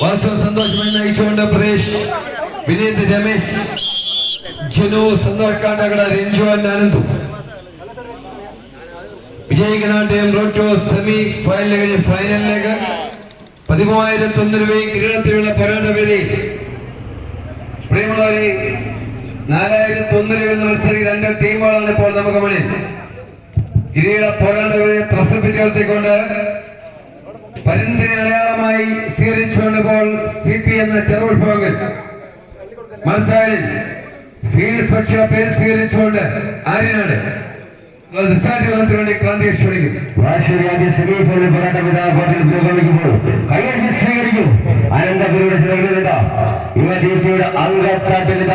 വാസു സന്തോഷമായി നയിച്ചുകൊണ്ട് പ്രദേശ് വിനീത് രമേശ് ജനു സന്തോഷ് രഞ്ജു ആനന്ദു വിജയിക്കുന്ന team final പതിമൂവായിരത്തി ഒന്ന് രൂപയും കിരീടത്തിലുള്ള പോരാട്ട വേദി പ്രിയമുള്ളവരെ നാലായിരത്തി ഒന്ന് രൂപയിൽ മത്സരിക്കുന്ന രണ്ട് ടീമുകളാണ് ഇപ്പോൾ നമുക്ക് കിരീട പോരാട്ട പരിന്തിനെ ഇപ്പോൾ സി പി എന്ന ചെറുവിഭവങ്ങൾ. മത്സരിൽ ഫീനിക്സ് പക്ഷിയുടെ പേര് സ്വീകരിച്ചുകൊണ്ട് ആര്യനാട്. വേണ്ടി ക്രാന്തി ക്ഷണിക്കും വാശിയാദ്യ സെമി ഫൈനൽ പോരാട്ടം പുരോഗമിക്കുമ്പോൾ അനന്തപുരിയുടെ ചിലവിലിത യുവദീപ്തിയുടെ അംഗത്താട്ടിലിത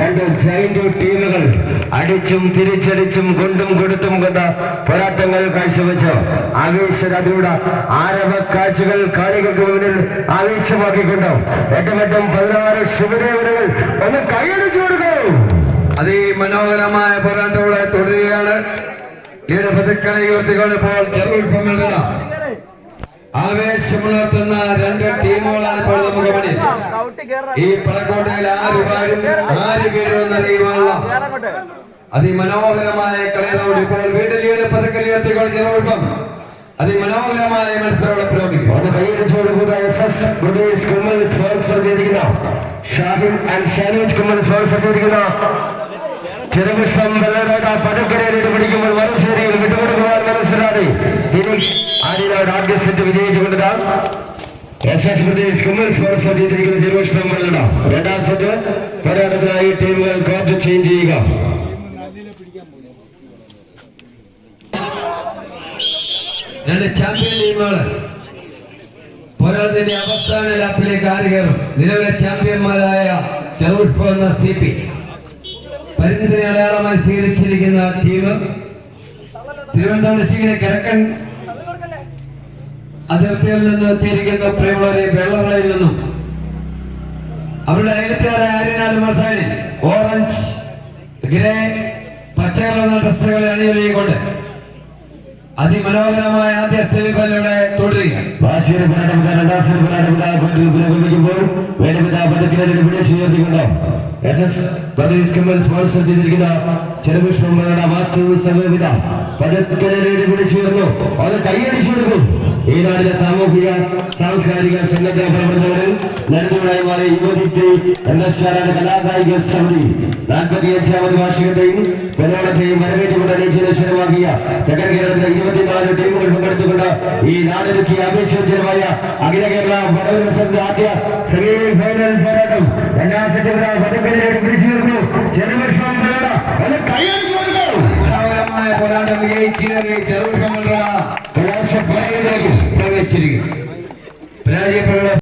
രണ്ട് ജൈന്റ് ടീമുകൾ അടിച്ചും തിരിച്ചടിച്ചും കൊണ്ടും കൊടുത്തും കൊണ്ട് പോരാട്ടങ്ങൾ കാഴ്ചവെച്ച്. ആവേശരാത്രിയുടെ ആരവ കാഴ്ചകൾ കാണികൾക്ക് മുന്നിൽ ആവേശമാക്കിക്കൊണ്ട് എട്ടുമെട്ടും പതിനാറ് ശുഭദേവനങ്ങൾ ഒന്ന് കൈയടിച്ചു കൊടുക്കും. അതിമനോഹരമായ പോരാട്ടങ്ങളെ തുടരുകയാണ്. ഈയുടെ പതുക്കളെ ഉയർത്തിക്കൊണ്ട് ഇപ്പോൾ ചെറുവിൽപ്പങ്ങളുടെ ആവേശമുണർത്തുന്ന രണ്ട് മുന്നിൽ ഈ പടക്കോട്ടയിൽ ആര് വാഴും ആര് വീഴുമെന്ന് അറിയുവാനുള്ള അതിമനോഹരമായ കളികളോട് ഇപ്പോൾ വീണ്ടും ചെറുവിൽപ്പം അതിമനോഹരമായ മത്സരം പ്രയോഗിക്കും ചെറുപുഷ്പം വിട്ടുകൊടുക്കുവാൻ മനസ്സിലാതെ ആദ്യ സെറ്റ് വിജയിച്ചുകൊണ്ടത് എസ് എസ് പ്രദേശ് കുമ്മൽ സ്പോർട്സ് ചെയ്തിരിക്കുന്ന ചെറുപുഷ്പം വെള്ളട രണ്ടാം സെറ്റ് പോരാട്ടത്തിനായി ടീമുകൾ കോർട്ട് ചേഞ്ച് ചെയ്യുക. രണ്ട് ചാമ്പ്യൻ ടീമുകൾ പോരാട്ടത്തിന്റെ അവസാന ലാപ്പിലേക്ക് ആര് നിലവിലെ ചാമ്പ്യന്മാരായ ചെറുപുഷ്പം എന്ന സി പി പരിണിതിനെ അടയാളമായി സ്വീകരിച്ചിരിക്കുന്ന ടീം തിരുവനന്തപുരം ഡിസ്ട്രിക്റ്റിലെ കിഴക്കൻ അതിർത്തിയിൽ നിന്ന് എത്തിയിരിക്കുന്ന പ്രിയമുള്ളവരെ വെള്ളങ്ങളിൽ നിന്നും അവരുടെ അയലത്തുകാരെ ആര്യനാട് മസാലിൽ ഓറഞ്ച് ഗ്രേ പച്ച ഡ്രസ്സുകൾ അണിയൊരുകൊണ്ട് അതിമനോഹരമായ ആദ്യ സെമിഫൈനലിലൂടെ തുടരുകയാണ്. പിടിച്ചുയർന്നു അത് കൈയടിച്ചു കൊടുക്കും. നാടിന്റെ സാമൂഹിക സാംസ്കാരിക സന്നദ്ധ പ്രവർത്തനങ്ങളിൽ നരന്തരമായി മാറിയ യുവതിക്ക് എൻ കലാകായിക സമിതി. നാൽപ്പത്തിയഞ്ചാമത് വാർഷികത്തെയും പ്രലോഭനത്തെയും വരവേറ്റുകൊണ്ട് അനീശ്വരമാക്കിയ തെക്കൻ കേരളത്തിലെ ഇരുപത്തിനാല് ടീമുകൾ പങ്കെടുത്തുകൊണ്ട് ഈ നാടൊരുക്കിയ ആവേശജനമായ അഖില കേരള വടവത്സരത്തിന്റെ ആദ്യ സെമി ഫൈനൽ പോരാട്ടം. രണ്ടാം സെറ്റ് പദക്കലിലേക്ക് പിടിച്ചു നിർന്നു ചെറുപുഷ്പം ചെറുപ്പങ്ങളുടെ കലാശ പോരാട്ടത്തിലേക്ക് പ്രവേശിച്ചിരിക്കുന്നു. പരാജയപ്പെടുന്ന